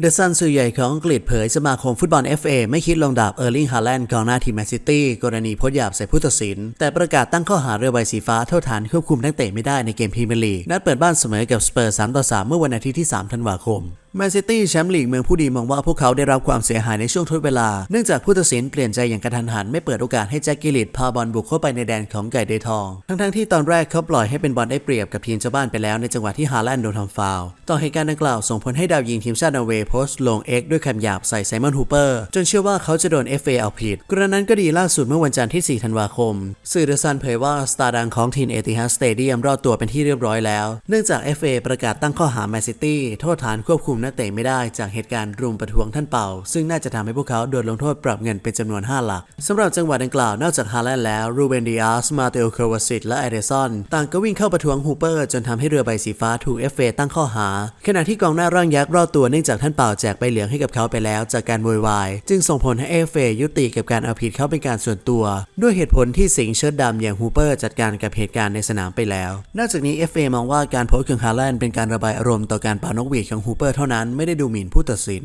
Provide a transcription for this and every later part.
เดอะซันสื่อใหญ่ของอังกฤษเผยสมาคมฟุตบอล FA ไม่คิดลงดาบเออร์ลิงฮาแลนด์กองหน้าทีมแมนซิตี้กรณีพดหยาบใส่ผู้ตัดสิน แต่ประกาศตั้งข้อหาเรือใบสีฟ้าโทษฐานควบคุมนักเตะไม่ได้ในเกมพรีเมียร์ลีกนัดเปิดบ้านเสมอกับสเปอร์3ต่อ3เมื่อวันอาทิตย์ที่ 3 ธันวาคมแมนซิตี้แชมป์ลีกเมืองผู้ดีมองว่าพวกเขาได้รับความเสียหายในช่วงทดเวลา เนื่องจากผู้ตัดสินเปลี่ยนใจอย่างกระทันหัน ไม่เปิดโอกาสให้แจ็คกิลิตพาบอลบุกเข้าไปในแดนของไก่เดทอง ทั้งๆที่ตอนแรกเขาปล่อยให้เป็นบอลได้เปรียบกับทีมเจ้าบ้านไปแล้วในจังหวะที่ฮาแลนด์โดนทำฟาวล์ต่อเหตุการณ์ดังกล่าวส่งผลให้ดาวยิงทีมชาตินอร์เวย์โพสต์ลง X ด้วยคำหยาบใส่ไซมอนฮูเปอร์จนเชื่อว่าเขาจะโดน FA เอาผิดกรณนั้นก็ดีล่าสุดเมื่อวันจันทร์ที่ 4 ธันวาคม สื่อเดอะซันเผยว่าสตาร์ดังของทีมเอติฮัดสเตเดียมรอดตัวเป็นที่เรียบร้อยแล้ว เนื่องจาก FA ประกาศตั้งข้อหาแมนซิตี้โทษฐานควบคุมนักเตะไม่ได้จากเหตุการณ์รุมประท้วงท่านเป่า ซึ่งน่าจะทำให้พวกเขาโดนลงโทษปรับเงินเป็นจำนวน 5 หลักสำหรับจังหวะดังกล่าวนอกจากฮาแลนด์แล้วรูเบนดิอาสมาเตโอครวาซิตและไอเดซอนต่างก็วิ่งเข้าประท้วงฮูเปอร์ จนทำให้เรือใบสีฟ้าถูก FA ตั้งข้อหา ขณะที่กองหน้าร่างยักษ์รอดตัวเนื่องจากท่านเป่าแจกใบเหลืองให้กับเขาไปแล้วจากการโวยวายจึงส่งผลให้ FA ยุติกับการเอาผิดเขาเป็นการส่วนตัว ด้วยเหตุผลที่สิงเชิดดำอย่างฮูเปอร์จัดการกับเหตุการณ์ในสนามไปแล้ว นอกจากนี้ FA มองว่าการโพสต์ของฮาแลนด์เป็นการระบายอารมณ์ต่อการเป่านกหวีดของฮูเปอร์เท่านั้นไม่ได้ดูหมิ่นผู้ตัดสิน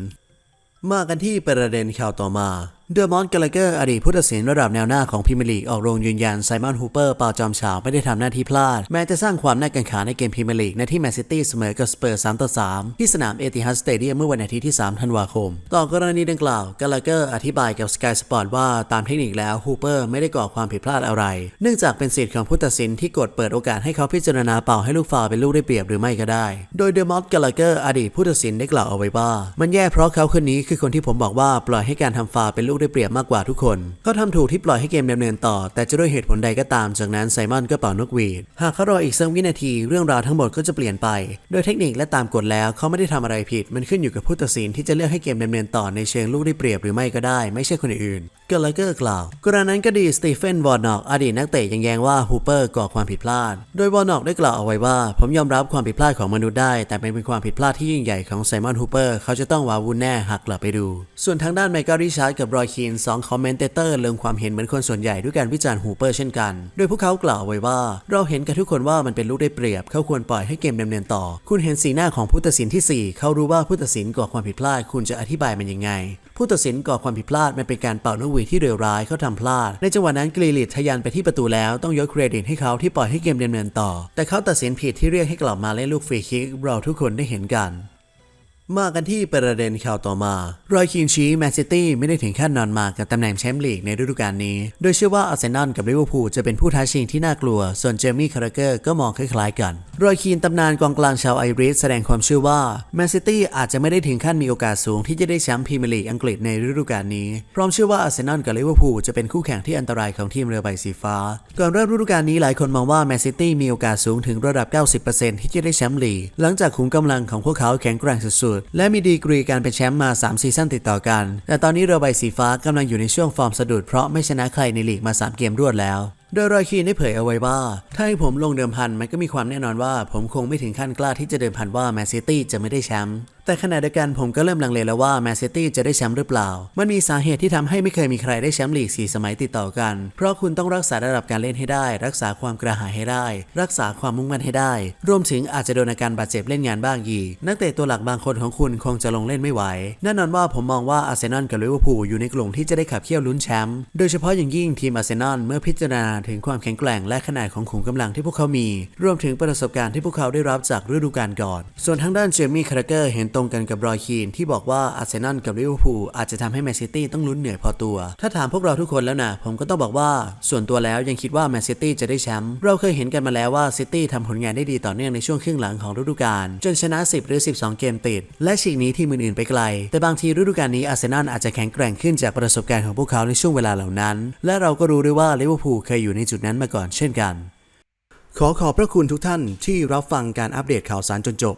มากันที่ประเด็นข่าวต่อมาเดอร์มอนต์กาลเกอร์อดีตผู้ตัดสินระดับแนวหน้าของพรีเมลีกออกโรงยืนยันไซมอนฮูเปอร์เป่าจอมฉาวไม่ได้ทำหน้าที่พลาด แม้จะสร้างความน่ากังขาในเกมพรีเมลีกในที่แมนซิตี้เสมอกับสเปอร์3ต่อ3ที่สนามเอติฮัดสเตเดียมเมื่อวันอาทิตย์ที่ 3 ธันวาคม ต่อกรณีดังกล่าวกาลเกอร์อธิบายกับ Sky Sport ว่าตามเทคนิคแล้วฮูเปอร์ไม่ได้ก่อความผิดพลาดอะไร เนื่องจากเป็นสิทธิ์ของผู้ตัดสินที่กดเปิดโอกาสให้เขาพิจารณาเป่าให้ลูกฟาวเป็นลูกได้เปรียบหรือไม่ก็ได้ โดยเดอร์มอนต์กาลเกอร์อดีตผู้ตัดสินได้กล่าวเอาไว้ว่า มันแย่เพราะเขาคนนี้คือคนที่ผมบอกว่าปล่อยให้การทำฟาวเป็นลูกได้เปรียบมากกว่าทุกคน เขาทำถูกที่ปล่อยให้เกมดำเนินต่อ แต่จะด้วยเหตุผลใดก็ตาม จากนั้นไซมอนก็เป่านกหวีด หากเขารออีกสักวินาที เรื่องราวทั้งหมดก็จะเปลี่ยนไป โดยเทคนิคและตามกฎแล้วเขาไม่ได้ทำอะไรผิด มันขึ้นอยู่กับผู้ตัดสินที่จะเลือกให้เกมดำเนินต่อในเชิงลูกได้เปรียบหรือไม่ก็ได้ ไม่ใช่คนอื่นเกลเกอร์กล่าวกรณนั้นก็ดีสตีเฟนวอร์นอกอดีตนักเตะยังแย้งว่าฮูเปอร์ก่อความผิดพลาด โดยวอร์นอกได้กล่าวเอาไว้ว่า ผมยอมรับความผิดพลาดของมนุษย์ได้ แต่เป็นความผิดพลาดที่ยิ่งใหญ่ของไซมอนฮูเปอร์เขาจะต้องวาวุ่นแน่หากกลับไปดู ส่วนทางด้านไมเคิลริชาร์ดกับรอยคีนสองคอมเมนเตเตอร์ลงความเห็นเหมือนคนส่วนใหญ่ด้วยการวิจารณ์ฮูเปอร์เช่นกัน โดยพวกเขากล่าวไว้ว่า เราเห็นกันทุกคนว่ามันเป็นลูกได้เปรียบเขาควรปล่อยให้เกมดำเนินต่อ คุณเห็นสีหน้าของผู้ตัดสินที่ 4 เขารู้ว่าผู้ตัดสินก่อความผิดพลาด คุณจะอธิบายมันยังไง ผู้ตัดสินก่อความผิดพลาดมันเป็นการเป่านกหวีดที่เลวร้ายเขาทำพลาด ในจังหวะนั้นกรีลิตทะยานไปที่ประตูแล้วต้องยกเครดิตให้เขาที่ปล่อยให้เกมดำเนินต่อ แต่เขาตัดสินผิดที่เรียกให้กลับมาเล่นลูกฟรีคิกเราทุกคนได้เห็นกัน มากันที่ประเด็นข่าวต่อมา รอยคีนชี้แมนซิตี้ไม่ได้ถึงขั้นนอนมากับตำแหน่งแชมป์ลีกในฤดูกาลนี้ โดยเชื่อว่าอาร์เซนอลกับลิเวอร์พูลจะเป็นผู้ท้าชิงที่น่ากลัว ส่วนเจมี่คาร์เกอร์ก็มองคล้ายๆกัน รอยคีนตำนานกองกลางชาวไอริสแสดงความเชื่อว่าแมนซิตี้อาจจะไม่ได้ถึงขั้นมีโอกาสสูงที่จะได้แชมป์พรีเมียร์ลีกอังกฤษในฤดูกาลนี้ พร้อมเชื่อว่าอาร์เซนอลกับลิเวอร์พูลจะเป็นคู่แข่งที่อันตรายของทีมเรือใบสีฟ้า ก่อนเริ่มฤดูกาลนี้หลายคนมองว่าแมนซิตี้มีโอกาสสูงถึงระดับ 90%ที่จะได้แชมป์ลีก หลังจากขุมกำลังของพวกเขาแข็งแกร่งสุดด และมีดีกรีการเป็นแชมป์มา 3 ซีซั่นติดต่อกัน แต่ตอนนี้เรือใบสีฟ้ากำลังอยู่ในช่วงฟอร์มสะดุดเพราะไม่ชนะใครในลีกมา 3 เกมรวดแล้วโดยรอยคีนได้เผยเอาไว้ว่า ถ้าให้ผมลงเดิมพันมันก็มีความแน่นอนว่า ผมคงไม่ถึงขั้นกล้าที่จะเดิมพันว่าแมนซิตี้จะไม่ได้แชมป์แต่ขณะเดียวกันผมก็เริ่มลังเลแล้วว่าแมนซิตี้จะได้แชมป์หรือเปล่า มันมีสาเหตุที่ทำให้ไม่เคยมีใครได้แชมป์ลีก 4 สมัยติดต่อกัน เพราะคุณต้องรักษาระดับการเล่นให้ได้ รักษาความกระหายให้ได้ รักษาความมุ่งมั่นให้ได้ รวมถึงอาจจะโดนอาการบาดเจ็บเล่นงานบ้างอีก นักเตะตัวหลักบางคนของคุณคงจะลงเล่นไม่ไหว แน่นอนว่าผมมองว่าอาร์เซนอลกับลิเวอร์พูลอยู่ในกลุ่มที่จะได้ขับเคี่ยวลุ้นแชมป์ โดยเฉพาะอย่างยิ่งทีมอาร์เซนอลเมื่อพิจารณาถึงความแข็งแกร่งและขนาดของขุมกำลังที่พวกเขามี รวมถึงประสบการณ์ที่พวกเขาได้รับจากฤดูกาลก่อน ส่วนทางด้านเจมี่คาร์เกอร์เห็นตรงกันกับรอยคีนที่บอกว่าอาร์เซนอลกับลิเวอร์พูลอาจจะทำให้แมนซิตี้ต้องลุ้นเหนื่อยพอตัว ถ้าถามพวกเราทุกคนแล้วนะผมก็ต้องบอกว่าส่วนตัวแล้วยังคิดว่าแมนซิตี้จะได้แชมป์เราเคยเห็นกันมาแล้วว่าซิตี้ทำผลงานได้ดีต่อเนื่องในช่วงครึ่งหลังของฤดูกาลจนชนะ 10 หรือ 12 เกมติด และฉีกนี้ทีมอื่นๆไปไกล แต่บางทีฤดูกาลนี้อาร์เซนอลอาจจะแข็งแกร่งขึ้นจากประสบการณ์ของพวกเขาในช่วงเวลาเหล่านั้น และเราก็รู้ด้วยว่าลิเวอร์พูลเคยอยู่ในจุดนั้นมาก่อนเช่นกัน ขอขอบพระคุณทุกท่านที่รับฟังการอัปเดตข่าวสารจนจบ